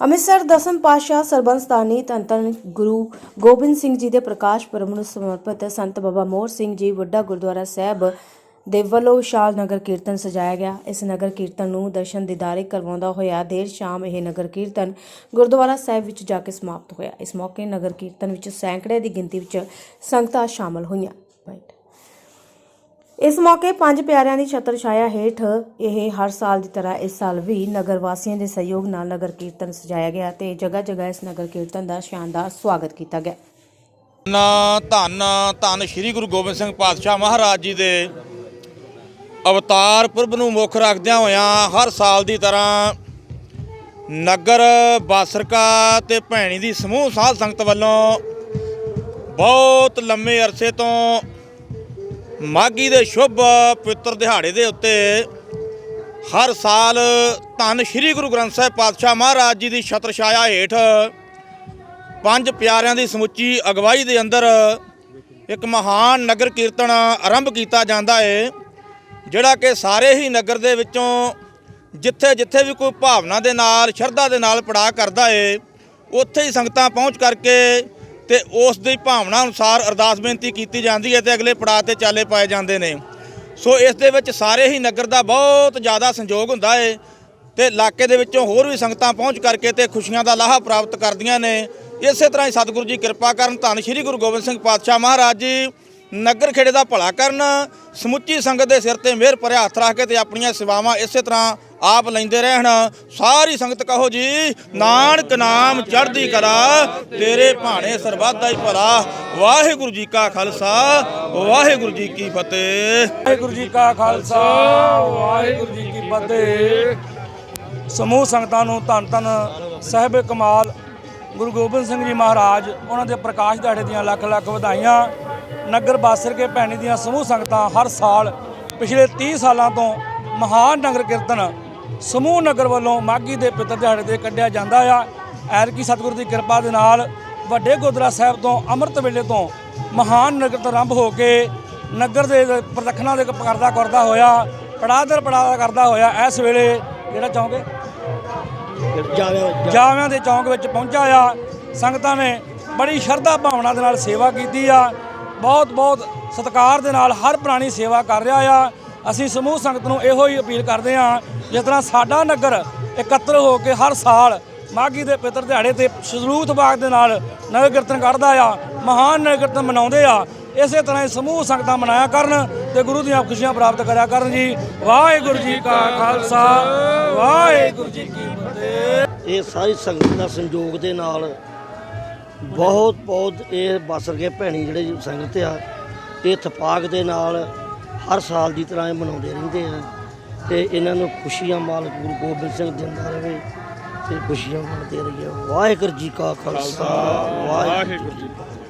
ਅੰਮ੍ਰਿਤਸਰ ਦਸਮ ਪਾਤਸ਼ਾਹ ਸਰਬੰਸਤਾਨੀ ਧੰਨ ਧੰਨ ਗੁਰੂ ਗੋਬਿੰਦ ਸਿੰਘ ਜੀ ਦੇ ਪ੍ਰਕਾਸ਼ ਪੁਰਬ ਨੂੰ ਸਮਰਪਿਤ ਸੰਤ ਬਾਬਾ ਮੋਹਰ ਸਿੰਘ ਜੀ ਵੱਡਾ ਗੁਰਦੁਆਰਾ ਸਾਹਿਬ ਦੇ ਵੱਲੋਂ ਵਿਸ਼ਾਲ ਨਗਰ ਕੀਰਤਨ ਸਜਾਇਆ ਗਿਆ। ਇਸ ਨਗਰ ਕੀਰਤਨ ਨੂੰ ਦਰਸ਼ਨ ਦੀਦਾਰੇ ਕਰਵਾਉਂਦਾ ਹੋਇਆ ਦੇਰ ਸ਼ਾਮ ਇਹ ਨਗਰ ਕੀਰਤਨ ਗੁਰਦੁਆਰਾ ਸਾਹਿਬ ਵਿੱਚ ਜਾ ਕੇ ਸਮਾਪਤ ਹੋਇਆ। ਇਸ ਮੌਕੇ ਨਗਰ ਕੀਰਤਨ ਵਿੱਚ ਸੈਂਕੜੇ ਦੀ ਗਿਣਤੀ ਵਿੱਚ ਸੰਗਤਾਂ ਸ਼ਾਮਲ ਹੋਈਆਂ। ਇਸ ਮੌਕੇ ਪੰਜ ਪਿਆਰਿਆਂ ਦੀ ਛਤਰ ਛਾਇਆ ਹੇਠ ਇਹ ਹਰ ਸਾਲ ਦੀ ਤਰ੍ਹਾਂ ਇਸ ਸਾਲ ਵੀ ਨਗਰ ਵਾਸੀਆਂ ਦੇ ਸਹਿਯੋਗ ਨਾਲ ਨਗਰ ਕੀਰਤਨ ਸਜਾਇਆ ਗਿਆ ਤੇ ਜਗ੍ਹਾ ਜਗ੍ਹਾ ਇਸ ਨਗਰ ਕੀਰਤਨ ਦਾ ਸ਼ਾਨਦਾਰ ਸਵਾਗਤ ਕੀਤਾ ਗਿਆ। ਨਾ ਧੰਨ ਧੰਨ ਸ੍ਰੀ ਗੁਰੂ ਗੋਬਿੰਦ ਸਿੰਘ ਪਾਤਸ਼ਾਹ ਮਹਾਰਾਜ ਜੀ ਦੇ ਅਵਤਾਰ ਪੁਰਬ ਨੂੰ ਮੁੱਖ ਰੱਖਦਿਆਂ ਹੋਇਆਂ ਹਰ ਸਾਲ ਦੀ ਤਰ੍ਹਾਂ ਨਗਰ ਬਾਸਰਕਾ ਤੇ ਭੈਣੀ ਦੀ ਸਮੂਹ ਸਾਧ ਸੰਗਤ ਵੱਲੋਂ ਬਹੁਤ ਲੰਮੇ ਅਰਸੇ ਤੋਂ ਮਾਘੀ ਦੇ ਸ਼ੁਭ ਪਵਿੱਤਰ ਦਿਹਾੜੇ ਦੇ ਉੱਤੇ ਹਰ ਸਾਲ ਧੰਨ ਸ੍ਰੀ ਗੁਰੂ ਗ੍ਰੰਥ ਸਾਹਿਬ ਪਾਤਸ਼ਾਹ ਮਹਾਰਾਜ ਜੀ ਦੀ ਛਤਰ ਛਾਇਆ ਹੇਠ ਪੰਜ ਪਿਆਰਿਆਂ ਦੀ ਸਮੁੱਚੀ ਅਗਵਾਈ ਦੇ ਅੰਦਰ ਇੱਕ ਮਹਾਨ ਨਗਰ ਕੀਰਤਨ ਆਰੰਭ ਕੀਤਾ ਜਾਂਦਾ ਹੈ ਜਿਹੜਾ ਕਿ ਸਾਰੇ ਹੀ ਨਗਰ ਦੇ ਵਿੱਚੋਂ ਜਿੱਥੇ ਜਿੱਥੇ ਵੀ ਕੋਈ ਭਾਵਨਾ ਦੇ ਨਾਲ, ਸ਼ਰਧਾ ਦੇ ਨਾਲ ਪੜਾ ਕਰਦਾ ਏ, ਉੱਥੇ ਹੀ ਸੰਗਤਾਂ ਪਹੁੰਚ ਕਰਕੇ ਤੇ ਉਸ ਦੀ ਭਾਵਨਾ ਅਨੁਸਾਰ ਅਰਦਾਸ ਬੇਨਤੀ ਕੀਤੀ ਜਾਂਦੀ ਹੈ ਤੇ ਅਗਲੇ ਪੜਾਅ ਤੇ ਚਾਲੇ ਪਾਏ ਜਾਂਦੇ ਨੇ। ਸੋ ਇਸ ਦੇ ਵਿੱਚ ਸਾਰੇ ਹੀ ਨਗਰ ਦਾ ਬਹੁਤ ਜ਼ਿਆਦਾ ਸੰਯੋਗ ਹੁੰਦਾ ਏ ਤੇ ਇਲਾਕੇ ਦੇ ਵਿੱਚੋਂ ਹੋਰ ਵੀ ਸੰਗਤਾਂ ਪਹੁੰਚ ਕਰਕੇ ਤੇ ਖੁਸ਼ੀਆਂ ਦਾ ਲਾਹਾ ਪ੍ਰਾਪਤ ਕਰਦੀਆਂ ਨੇ। ਇਸੇ ਤਰ੍ਹਾਂ ਹੀ ਸਤਿਗੁਰੂ ਜੀ ਕਿਰਪਾ ਕਰਨ ਧੰਨ ਸ਼੍ਰੀ ਗੁਰੂ ਗੋਬਿੰਦ ਸਿੰਘ ਪਾਤਸ਼ਾਹ ਮਹਾਰਾਜ ਜੀ। ਨਗਰ ਖੇੜੇ ਦਾ ਭਲਾ ਕਰਨ, ਸਮੁੱਚੀ ਸੰਗਤ ਦੇ ਸਿਰ ਤੇ ਮਿਹਰ ਭਰਿਆ ਹੱਥ ਰੱਖ ਕੇ ਤੇ ਆਪਣੀਆਂ ਸੇਵਾਵਾਂ ਇਸੇ ਤਰ੍ਹਾਂ ਆਪ ਲੈਂਦੇ ਰਹਿਣ। ਸਾਰੀ ਸੰਗਤ ਕਹੋ ਜੀ, ਨਾਨਕ ਨਾਮ ਚੜ੍ਹਦੀ ਕਲਾ, ਤੇਰੇ ਭਾਣੇ ਸਰਬੱਤ ਦਾ ਹੀ ਭਲਾ। ਵਾਹਿਗੁਰੂ ਜੀ ਕਾ ਖਾਲਸਾ, ਵਾਹਿਗੁਰੂ ਜੀ ਕੀ ਫਤਿਹ। ਵਾਹਿਗੁਰੂ ਜੀ ਕਾ ਖਾਲਸਾ, ਵਾਹਿਗੁਰੂ ਜੀ ਕੀ ਫਤਿਹ। ਸਮੂਹ ਸੰਗਤਾਂ ਨੂੰ ਧੰਨ ਧੰਨ ਸਾਹਿਬ ਕਮਾਲ, ਗੁਰੂ ਗੋਬਿੰਦ ਸਿੰਘ ਜੀ ਮਹਾਰਾਜ, ਉਹਨਾਂ ਦੇ ਪ੍ਰਕਾਸ਼ ਦਿਹਾੜੇ ਦੀਆਂ ਲੱਖ ਲੱਖ ਵਧਾਈਆਂ। ਨਗਰ ਬਾਸਰ ਕੇ ਭੈਣੀ ਦੀਆਂ ਸਮੂਹ ਸੰਗਤਾਂ ਹਰ ਸਾਲ ਪਿਛਲੇ 30 ਸਾਲਾਂ ਤੋਂ ਮਹਾਨ ਨਗਰ ਕੀਰਤਨ ਸਮੂਹ ਨਗਰ ਵੱਲੋਂ ਮਾਘੀ ਦੇ ਪਿੱਤਰ ਦਿਹਾੜੇ ਤੇ ਕੱਢਿਆ ਜਾਂਦਾ ਆ। ਐਰਕੀ ਸਤਿਗੁਰੂ ਦੀ ਕਿਰਪਾ ਦੇ ਨਾਲ ਵੱਡੇ ਗੁਰਦੁਆਰਾ ਸਾਹਿਬ ਤੋਂ ਅੰਮ੍ਰਿਤ ਵੇਲੇ ਤੋਂ ਮਹਾਨ ਨਗਰ ਕੀਰਤਨ ਆਰੰਭ ਹੋ ਕੇ ਨਗਰ ਦੇ ਪ੍ਰਦਖਣਾ ਦੇ ਕਰਦਾ ਕਰਦਾ ਹੋਇਆ ਪੜਾਦਰ ਪੜਾਦਾ ਕਰਦਾ ਹੋਇਆ ਇਸ ਵੇਲੇ ਜਿਹੜਾ ਚੌਂਕ ਜਾਵਿਆਂ ਦੇ ਚੌਂਕ ਵਿੱਚ ਪਹੁੰਚਾ ਆ। ਸੰਗਤਾਂ ਨੇ ਬੜੀ ਸ਼ਰਧਾ ਭਾਵਨਾ ਦੇ ਨਾਲ ਸੇਵਾ ਕੀਤੀ ਆ। ਬਹੁਤ ਬਹੁਤ ਸਤਿਕਾਰ ਦੇ ਨਾਲ ਹਰ ਪ੍ਰਾਣੀ ਸੇਵਾ ਕਰ ਰਿਹਾ ਆ। ਅਸੀਂ ਸਮੂਹ ਸੰਗਤ ਨੂੰ ਇਹੋ ਹੀ ਅਪੀਲ ਕਰਦੇ ਹਾਂ, ਜਿਸ ਤਰ੍ਹਾਂ ਸਾਡਾ ਨਗਰ ਇਕੱਤਰ ਹੋ ਕੇ ਹਰ ਸਾਲ ਮਾਘੀ ਦੇ ਪਿੱਤਰ ਦਿਹਾੜੇ ਤੇ ਸਲੂਤ ਬਾਗ ਦੇ ਨਾਲ ਨਗਰ ਕੀਰਤਨ ਕੱਢਦਾ ਆ, ਮਹਾਨ ਨਗਰ ਕੀਰਤਨ ਮਨਾਉਂਦੇ ਆ। ਇਸੇ ਤਰ੍ਹਾਂ ਹੀ ਸਮੂਹ ਸੰਗਤਾਂ ਮਨਾਇਆ ਕਰਨ ਤੇ ਗੁਰੂ ਦੀਆਂ ਖੁਸ਼ੀਆਂ ਪ੍ਰਾਪਤ ਕਰਿਆ ਕਰਨ ਜੀ। ਵਾਹਿਗੁਰੂ ਜੀ ਕਾ ਖਾਲਸਾ, ਵਾਹਿਗੁਰੂ ਜੀ ਕੀ ਫਤਿਹ। ਇਹ ਸਾਰੀ ਸੰਗਤ ਦਾ ਸੰਯੋਗ ਦੇ ਨਾਲ ਬਹੁਤ ਬਹੁਤ ਇਹ ਬਸਰ ਕੇ ਭੈਣੀ ਜਿਹੜੇ ਸੰਗਤ ਆ, ਇਹ ਇਤਫਾਕ ਦੇ ਨਾਲ ਹਰ ਸਾਲ ਦੀ ਤਰ੍ਹਾਂ ਇਹ ਮਨਾਉਂਦੇ ਰਹਿੰਦੇ ਆ ਤੇ ਇਹਨਾਂ ਨੂੰ ਖੁਸ਼ੀਆਂ ਮਾਲਕ ਗੁਰੂ ਗੋਬਿੰਦ ਸਿੰਘ ਦਿੰਦਾ ਰਹੇ ਤੇ ਖੁਸ਼ੀਆਂ ਮਿਲਦੇ ਰਹੀਏ। ਵਾਹਿਗੁਰੂ ਜੀ ਕਾ ਖਾਲਸਾ, ਵਾਹਿਗੁਰੂ ਜੀ ਕੀ ਫਤਿਹ।